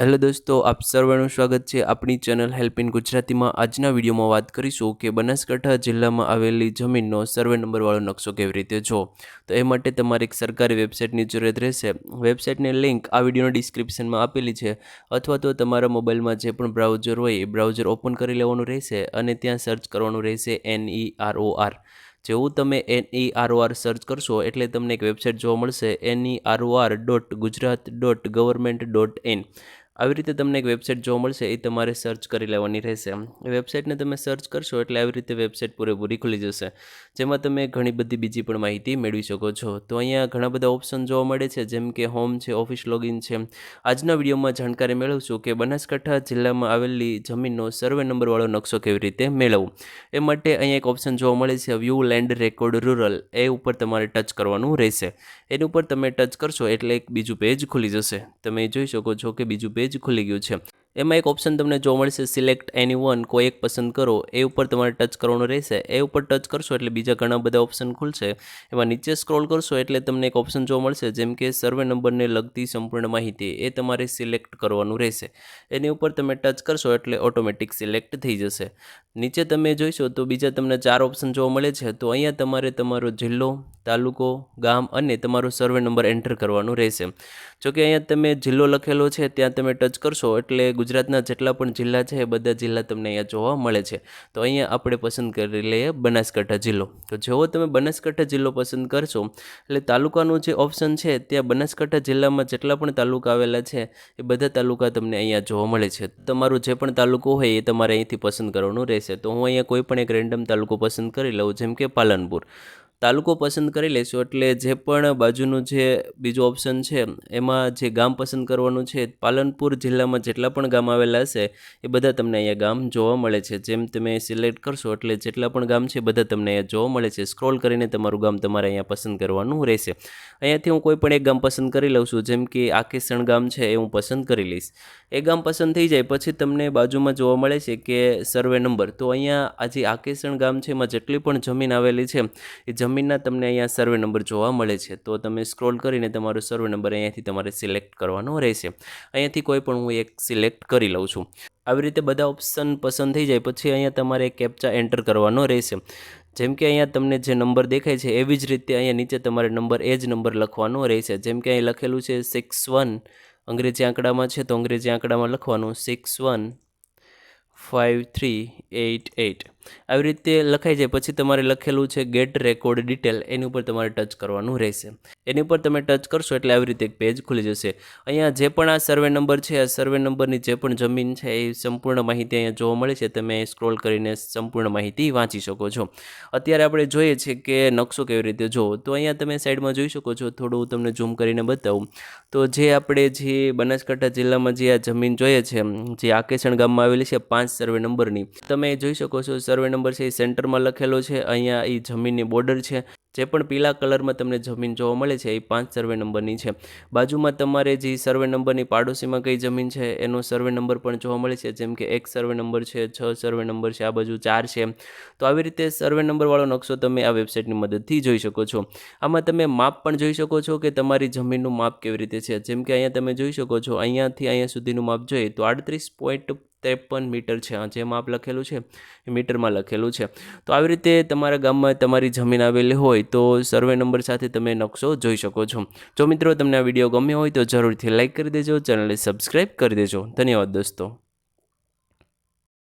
Hello દોસ્તો, આપ સર્વેનું સ્વાગત છે આપણી ચેનલ હેલ્પ ઇન ગુજરાતીમાં. આજના વિડીયોમાં વાત કરીશું કે બનાસકાંઠા જિલ્લામાં આવેલી જમીનનો સર્વે નંબરવાળો નકશો કેવી રીતે જો તો એ માટે તમારે એક સરકારી વેબસાઇટની જરૂરત રહેશે. વેબસાઇટની લિંક આ વિડીયોના ડિસ્ક્રિપ્શનમાં આપેલી છે. અથવા તો તમારા મોબાઈલમાં જે પણ બ્રાઉઝર હોય એ બ્રાઉઝર ઓપન કરી લેવાનું રહેશે અને ત્યાં સર્ચ કરવાનું રહેશે N E R O R જેવું તમે N E R O R search કરશો એટલે તમને એક વેબસાઇટ જોવા મળશે N E R O R dot Gujarat dot government dot in આવી રીતે તમને એક વેબસાઇટ જોવા મળશે, એ તમારે સર્ચ કરી લેવાની રહેશે. એ વેબસાઇટને તમે સર્ચ કરશો એટલે આવી રીતે વેબસાઇટ પૂરેપૂરી ખુલી જશે. જેમાં તમે ઘણી બધી બીજી પણ માહિતી મેળવી શકો છો. તો અહીંયા ઘણા બધા ઓપ્શન જોવા મળે છે, જેમ કે હોમ છે ઓફિસ લોગિન છે. આજના વિડીયોમાં જાણકારી મેળવશું કે બનાસકાંઠા જિલ્લામાં આવેલી જમીનનો સર્વે નંબરવાળો નકશો કેવી રીતે મેળવવું. એ માટે અહીંયા એક ઓપ્શન જોવા મળે છે વ્યૂ લેન્ડ રેકોર્ડ રૂરલ એ ઉપર તમારે ટચ કરવાનું રહેશે. એની ઉપર તમે ટચ કરશો એટલે એક બીજું પેજ ખુલી જશે. તમે જોઈ શકો છો કે બીજું પેજ પેજ ખુલી ગયું છે. એમાં એક ઓપ્શન તમને જોવા મળશે સિલેક્ટ એની વન કોઈ એક પસંદ કરો, એ ઉપર તમારે ટચ કરવાનું રહેશે. એ ઉપર ટચ કરશો એટલે બીજા ઘણા બધા ઓપ્શન ખુલશે. એમાં નીચે સ્ક્રોલ કરશો એટલે તમને એક ઓપ્શન જોવા મળશે, જેમ કે સર્વે નંબરને લગતી સંપૂર્ણ માહિતી. એ તમારે સિલેક્ટ કરવાનું રહેશે. એની ઉપર તમે ટચ કરશો એટલે ઓટોમેટિક સિલેક્ટ થઈ જશે. નીચે તમે જોઈશો તો બીજા તમને ચાર ઓપ્શન જોવા મળે છે. તો અહીંયા તમારે તમારો જિલ્લો, તાલુકો, ગામ અને તમારો સર્વે નંબર એન્ટર કરવાનું રહેશે. જોકે અહીંયા તમે જિલ્લો લખેલો છે, ત્યાં તમે ટચ કરશો એટલે ગુજરાતના જેટલા પણ જિલ્લા છે એ બધા જિલ્લા તમને અહીંયા જોવા મળે છે. તો અહીંયા આપણે પસંદ કરી લઈએ બનાસકાંઠા જિલ્લો. તો જેવો તમે બનાસકાંઠા જિલ્લો પસંદ કરશો, એટલે તાલુકાનું જે ઓપ્શન છે, ત્યાં બનાસકાંઠા જિલ્લામાં જેટલા પણ તાલુકા આવેલા છે, એ બધા તાલુકા તમને અહીંયા જોવા મળે છે. તમારું જે પણ તાલુકો હોય એ તમારે અહીંથી પસંદ કરવાનું રહેશે. તો હું અહીંયા કોઈ પણ એક રેન્ડમ તાલુકો પસંદ કરી લઉં જેમ કે પાલનપુર. તાલુકો પસંદ કરી લેશો એટલે જે પણ બાજુનું જે બીજું ઓપ્શન છે, એમાં જે ગામ પસંદ કરવાનું છે, પાલનપુર જિલ્લામાં જેટલા પણ ગામ આવેલા હશે, એ બધા તમને અહીંયા ગામ જોવા મળે છે. જેમ તમે સિલેક્ટ કરશો એટલે જેટલા પણ ગામ છે બધા તમને અહીંયા જોવા મળે છે. સ્ક્રોલ કરીને તમારું ગામ તમારે અહીંયા પસંદ કરવાનું રહેશે. અહીંયાથી હું કોઈ પણ એક ગામ પસંદ કરી લઉં છું. જેમ કે આકેસણ ગામ છે, એ હું પસંદ કરી લઈશ. એ ગામ પસંદ થઈ જાય, પછી તમને બાજુમાં જોવા મળે છે કે સર્વે નંબર તો અહીંયા આ જે આકેસણ ગામ છે, એમાં જેટલી પણ જમીન આવેલી છે, એ જમીન જમીનના તમને અહીંયા સર્વે નંબર જોવા મળે છે, તો તમે સ્ક્રોલ કરીને તમારો સર્વે નંબર અહીંયાથી તમારે સિલેક્ટ કરવાનો રહેશે. અહીંયાથી કોઈ પણ હું એક સિલેક્ટ કરી લઉં છું. આવી રીતે બધા ઓપ્શન પસંદ થઈ જાય, પછી અહીંયા તમારે કેપ્ચા એન્ટર કરવાનો રહેશે. જેમ કે અહીંયા તમને જે નંબર દેખાય છે, એવી જ રીતે અહીંયા નીચે તમારે નંબર એ જ નંબર લખવાનો રહેશે. જેમ કે અહીં લખેલું છે સિક્સ વન અંગ્રેજી આંકડામાં છે તો અંગ્રેજી આંકડામાં લખવાનું six one five three eight eight આવી રીતે લખાઈ જાય. પછી તમારે લખેલું છે ગેટ રેકોર્ડ ડિટેલ એની ઉપર તમારે ટચ કરવાનું રહેશે. એની ઉપર તમે ટચ કરશો એટલે આવી રીતે એક પેજ ખુલી જશે. અહીંયા જે પણ આ સર્વે નંબર છે, આ સર્વે નંબરની જે પણ જમીન છે, એ સંપૂર્ણ માહિતી અહીંયા જોવા મળે છે. તમે સ્ક્રોલ કરીને સંપૂર્ણ માહિતી વાંચી શકો છો. અત્યારે આપણે જોઈએ છીએ કે નકશો કેવી રીતે જોવો. તો અહીંયા તમે સાઈડમાં જોઈ શકો છો. થોડું તમને ઝૂમ કરીને બતાવું. તો જે આપણે જે બનાસકાંઠા જિલ્લામાં જે આ જમીન જોઈએ છે, જે આકેસણ ગામમાં આવેલી છે, પાંચ સર્વે નંબરની તમે જોઈ શકો છો સર્વે નંબર છે એ સેન્ટરમાં લખેલો છે. અહીંયા એ જમીનની બોર્ડર છે. જે પણ પીલા કલરમાં તમને જમીન જોવા મળે છે, એ પાંચ સર્વે નંબરની છે. બાજુમાં તમારે જે સર્વે નંબરની પાડોશીમાં કઈ જમીન છે, એનો સર્વે નંબર પણ જોવા મળે છે. જેમ કે એક સર્વે નંબર છે, છ સર્વે નંબર છે, આ બાજુ ચાર છે. તો આવી રીતે સર્વે નંબરવાળો નકશો તમે આ વેબસાઇટની મદદથી જોઈ શકો છો. આમાં તમે માપ પણ જોઈ શકો છો કે તમારી જમીનનું માપ કેવી રીતે છે. જેમ કે અહીંયા તમે જોઈ શકો છો, અહીંયાથી અહીંયા સુધીનું માપ જોઈએ તો આડત્રીસ પોઈન્ટ ત્રેપન મીટર છે. જે માપ લખેલું છે, એ મીટરમાં લખેલું છે. તો આવી રીતે તમારા ગામમાં તમારી જમીન આવેલી હોય તો સર્વે નંબર સાથે તમે નકશો જોઈ શકો છો. જો મિત્રો તમને આ વીડિયો ગમ્યો હોય તો જરૂરથી લાઇક કરી દેજો, ચેનલને સબસ્ક્રાઈબ કરી દેજો. ધન્યવાદ દોસ્તો.